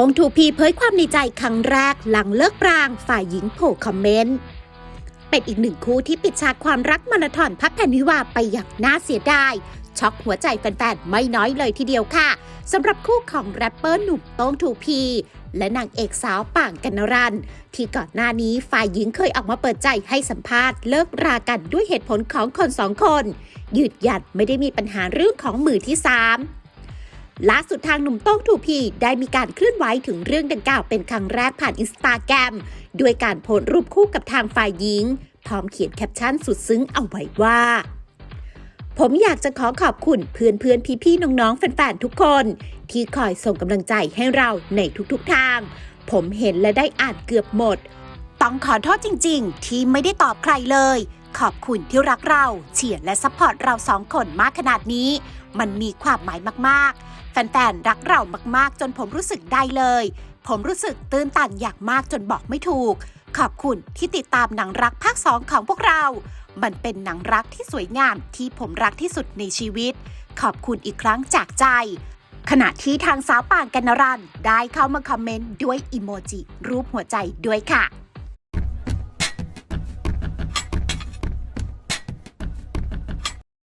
ตงทูพีเผยความในใจครั้งแรกหลังเลิกปรางฝ่ายหญิงโผล่คอมเมนต์ เป็นอีกหนึ่งคู่ที่ปิดฉากความรักมาราธอนพับแผ่นวิวาไปอย่างน่าเสียดาย ช็อกหัวใจแฟนๆ ไม่น้อยเลยทีเดียวค่ะสำหรับคู่ของแรปเปอร์หนุ่มโต้งทูพีและนางเอกสาวป่างกันนรัน ที่ก่อนหน้านี้ฝ่ายหญิงเคยออกมาเปิดใจให้สัมภาษณ์เลิกรากันด้วยเหตุผลของคนสองคน ยืดหยัดไม่ได้มีปัญหาเรื่องของมือที่สาม ล่าสุดทางหนุ่มโต้งทูพีได้มีการเคลื่อนไหวถึงเรื่องดังกล่าวเป็นครั้งแรกผ่านอินสตาแกรมด้วยการโพสต์รูปคู่กับทางฝ่ายหญิง พร้อมเขียนแคปชั่นสุดซึ้งเอาไว้ว่า ผมอยากจะขอขอบคุณเพื่อนเพื่อนๆพี่ๆน้องๆ แฟนๆ ทุกคน ที่คอยส่งกำลังใจให้เราในทุกๆทาง ผมเห็นและได้อ่านเกือบหมด ต้องขอโทษจริง ๆ ที่ไม่ได้ตอบใครเลยขอบคุณที่รักเรา เชียร์และซัพพอร์ตเราสองคนมากขนาดนี้ มันมีความหมายมากๆ แฟนๆ รักเรามากๆ จนผมรู้สึกได้เลย ผมรู้สึกตื้นตันอย่างมากจนบอกไม่ถูก ขอบคุณที่ติดตามหนังรักภาคสองของพวกเรา มันเป็นหนังรักที่สวยงามที่ผมรักที่สุดในชีวิต ขอบคุณอีกครั้งจากใจ ขณะที่ทางสาวป่างกันนรันได้เข้ามาคอมเมนต์ด้วยอิโมจิรูปหัวใจด้วยค่ะ